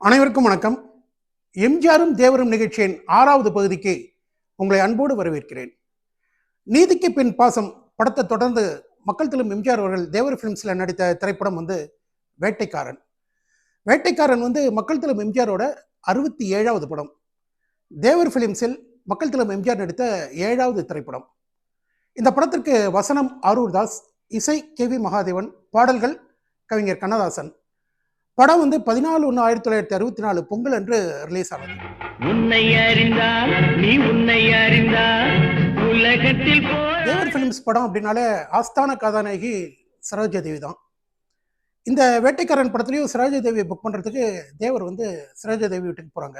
அனைவருக்கும் வணக்கம். எம்ஜிஆரும் தேவரும் நிகழ்ச்சியின் ஆறாவது பகுதிக்கு உங்களை அன்போடு வரவேற்கிறேன். நீதிக்கு பின் பாசம் படத்தை தொடர்ந்து மக்கள் திலும் எம்ஜிஆர் அவர்கள் தேவர் ஃபிலிம்ஸில் நடித்த திரைப்படம் வந்து வேட்டைக்காரன். வேட்டைக்காரன் வந்து மக்கள் திலும் எம்ஜிஆரோட அறுபத்தி ஏழாவது படம். தேவர் ஃபிலிம்ஸில் மக்கள் திலும் எம்ஜிஆர் நடித்த ஏழாவது திரைப்படம். இந்த படத்திற்கு வசனம் அரூர் தாஸ் இசை கே வி மகாதேவன் பாடல்கள் கவிஞர் கண்ணதாசன் படம் வந்து பதினாலு ஒன்று ஆயிரத்தி தொள்ளாயிரத்தி அறுபத்தி நாலு பொங்கல் அன்று ரிலீஸ் ஆனது. உன்னை அறிந்தால் நீ உன்னை அறிந்தால் உலகத்தில் தேவர் ஃபிலிம்ஸ் படம் அப்படின்னாலே ஆஸ்தான கதாநாயகி சரோஜா தேவி தான். இந்த வேட்டைக்காரன் படத்துலையும் சரோஜா தேவியை புக் பண்ணுறதுக்கு தேவர் வந்து சரோஜா தேவி வீட்டுக்கு போகிறாங்க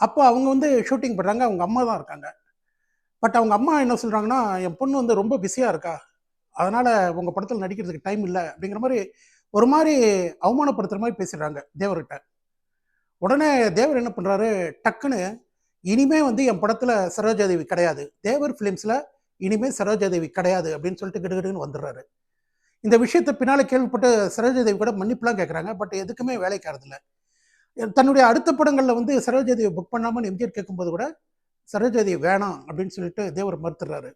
அப்போ அவங்க வந்து ஷூட்டிங் பண்ணுறாங்க அவங்க அம்மா தான் இருக்காங்க. பட் அவங்க அம்மா என்ன சொல்கிறாங்கன்னா என் பொண்ணு வந்து ரொம்ப பிஸியாக இருக்கா. அதனால் உங்கள் படத்தில் நடிக்கிறதுக்கு டைம் இல்லை. அப்படிங்கிற மாதிரி ஒரு மாதிரி அவமானப்படுத்துகிற மாதிரி பேசிடுறாங்க தேவர்கிட்ட. உடனே தேவர் என்ன பண்ணுறாரு டக்குன்னு இனிமே வந்து என் படத்தில் சரோஜாதேவி கிடையாது. தேவர் ஃபிலிம்ஸில் இனிமே சரோஜாதேவி கிடையாது அப்படின்னு சொல்லிட்டு கிடுகிடுன்னு வந்துடுறாரு. இந்த விஷயத்தை பின்னால் கேள்விப்பட்டு சரோஜாதேவி கூட மன்னிப்புலாம் கேட்குறாங்க பட் எதுக்குமே வேலைக்கு ஆறதில்ல தன்னுடைய அடுத்த படங்களில் வந்து சரோஜாதேவி புக் பண்ணாமல் எம்ஜிஆர் கேட்கும்போது கூட சரோஜாதேவி வேணாம் அப்படின்னு சொல்லிட்டு தேவர் மறுத்துறாரு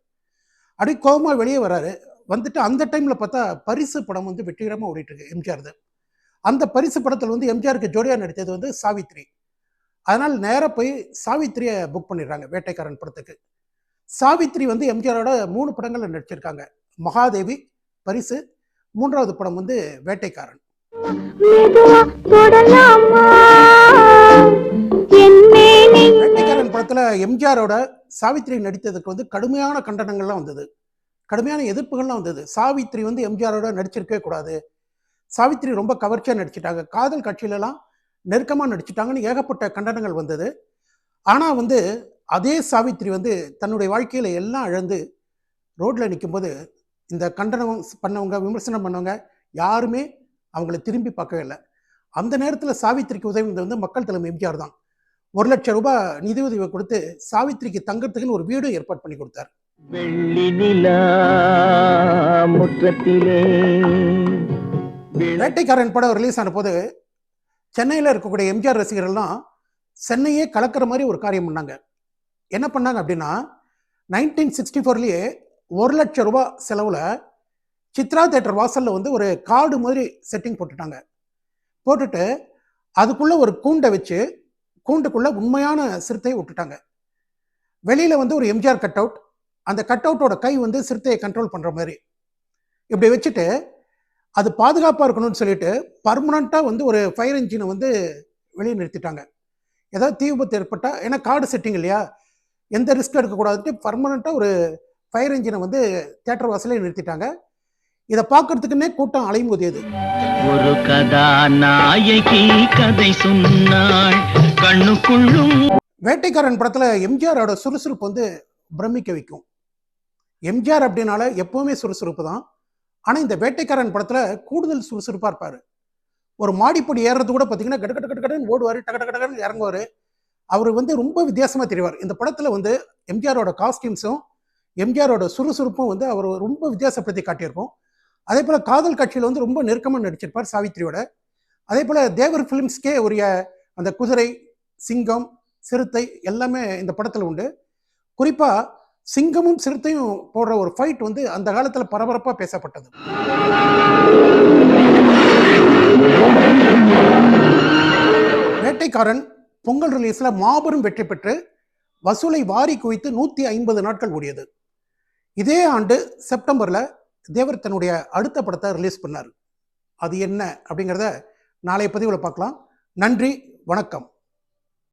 அப்படி கோபமாக வெளியே வராரு வந்துட்டு அந்த டைமில் பார்த்தா பரிசு படம் வந்து வெற்றிகரமாக ஓடிட்டு இருக்கு எம்ஜிஆர்து அந்த பரிசு படத்தில் வந்து எம்ஜிஆருக்கு ஜோடியாக நடித்தது வந்து சாவித்ரி. அதனால் நேராக போய் சாவித்ரியை புக் பண்ணிடுறாங்க வேட்டைக்காரன் படத்துக்கு. சாவித்ரி வந்து எம்ஜிஆரோட மூணு படங்களில் நடிச்சிருக்காங்க. மகாதேவி பரிசு மூன்றாவது படம் வந்து வேட்டைக்காரன். வேட்டைக்காரன் படத்தில் எம்ஜிஆரோட சாவித்ரி நடித்ததுக்கு வந்து கடுமையான கண்டனங்கள்லாம் வந்தது. கடுமையான எதிர்ப்புகள்லாம் வந்தது. சாவித்ரி வந்து எம்ஜிஆரோட நடிச்சிருக்கவே கூடாது. சாவித்ரி ரொம்ப கவர்ச்சியாக நடிச்சிட்டாங்க. காதல் கட்சியிலலாம் நெருக்கமாக நடிச்சிட்டாங்கன்னு ஏகப்பட்ட கண்டனங்கள் வந்தது. ஆனால் வந்து அதே சாவித்ரி வந்து தன்னுடைய வாழ்க்கையில் எல்லாம் இழந்து ரோட்டில் நிற்கும்போது இந்த கண்டனம் பண்ணவங்க விமர்சனம் பண்ணவங்க யாருமே அவங்கள திரும்பி பார்க்கவே இல்லை. அந்த நேரத்தில் சாவித்திரிக்கு உதவி வந்து மக்கள் தலைமை எம்ஜிஆர் தான். ஒரு லட்சம் ரூபாய் நிதியுதவி கொடுத்து சாவித்திரிக்கு தங்கறதுக்குன்னு ஒரு வீடும் ஏற்பாடு பண்ணி கொடுத்தார். வெள்ளி நிலா முற்றத்திலே. வேட்டைக்காரன் படம் ரிலீஸ் ஆன போது சென்னையில் இருக்கக்கூடிய எம்ஜிஆர் ரசிகர்கள்லாம் சென்னையே கலக்கிற மாதிரி ஒரு காரியம் பண்ணாங்க. என்ன பண்ணாங்க அப்படின்னா நைன்டீன் சிக்ஸ்டி ஃபோர்லேயே ஒரு லட்சம் ரூபாய் செலவில் சித்ரா தேட்டர் வாசலில் வந்து ஒரு கார்டு மாதிரி செட்டிங் போட்டுட்டாங்க. போட்டுட்டு அதுக்குள்ளே ஒரு கூண்டை வச்சு கூண்டுக்குள்ளே உண்மையான சிறுத்தையை விட்டுட்டாங்க. வெளியில் வந்து ஒரு எம்ஜிஆர் கட் அவுட் அந்த கட் அவுட்டோட கை வந்து சிறுத்தையை கண்ட்ரோல் பண்ணுற மாதிரி. இப்படி வச்சுட்டு அது பாதுகாப்பாக இருக்கணும்னு சொல்லிட்டு பர்மனண்ட்டாக வந்து ஒரு ஃபயர் இன்ஜினை வந்து வெளியே நிறுத்திட்டாங்க. ஏதாவது தீ விபத்து ஏற்பட்டால் ஏன்னா காடு செட்டிங் இல்லையா? எந்த ரிஸ்க் எடுக்கக்கூடாதுன்ட்டு பர்மனண்ட்டாக ஒரு ஃபயர் இன்ஜினை வந்து தேட்டர் வாசலே நிறுத்திட்டாங்க. இதை பார்க்கறதுக்குன்னே கூட்டம் அலைமோதியது ஒரு கதாநாயகி கதை சொன்னாள் கண்ணுக்குள்ளும் வேட்டைக்காரன் படத்தில் எம்ஜிஆரோட சுறுசுறுப்பு வந்து பிரமிக்க வைக்கும். எம்ஜிஆர் அப்படின்னால எப்பவுமே சுறுசுறுப்பு தான். ஆனால் இந்த வேட்டைக்காரன் படத்தில் கூடுதல் சுறுசுறுப்பாக இருப்பார். ஒரு மாடிப்படி ஏறுறது கூட பார்த்தீங்கன்னா கட்டு கட்டு ஓடுவார் டக டக டகன்னு இறங்குவார். அவர் வந்து ரொம்ப வித்தியாசமாக தெரிவார். இந்த படத்தில் வந்து எம்ஜிஆரோட காஸ்டியூம்ஸும் எம்ஜிஆரோட சுறுசுறுப்பும் வந்து அவர் ரொம்ப வித்தியாசப்படுத்தி காட்டியிருக்கும் அதே போல் காதல் காட்சியில் வந்து ரொம்ப நெருக்கமாக நடிச்சிருப்பார் சாவித்திரியோட. அதே போல் தேவர் ஃபிலிம்ஸ்க்கே உரிய அந்த குதிரை சிங்கம் சிறுத்தை எல்லாமே இந்த படத்தில் உண்டு. குறிப்பாக சிங்கமும் சிறுத்தையும் போடுற ஒரு ஃபைட் வந்து அந்த காலத்தில் பரபரப்பாக பேசப்பட்டது. வேட்டைக்காரன் பொங்கல் ரிலீஸில் மாபெரும் வெற்றி பெற்று வசூலை வாரி குவித்து நூற்றி ஐம்பது நாட்கள் ஓடியது. இதே ஆண்டு செப்டம்பரில் தேவர் தன்னுடைய அடுத்த படத்தை ரிலீஸ் பண்ணார். அது என்ன அப்படிங்கிறத நாளைய பதிவில் பார்க்கலாம். நன்றி வணக்கம்.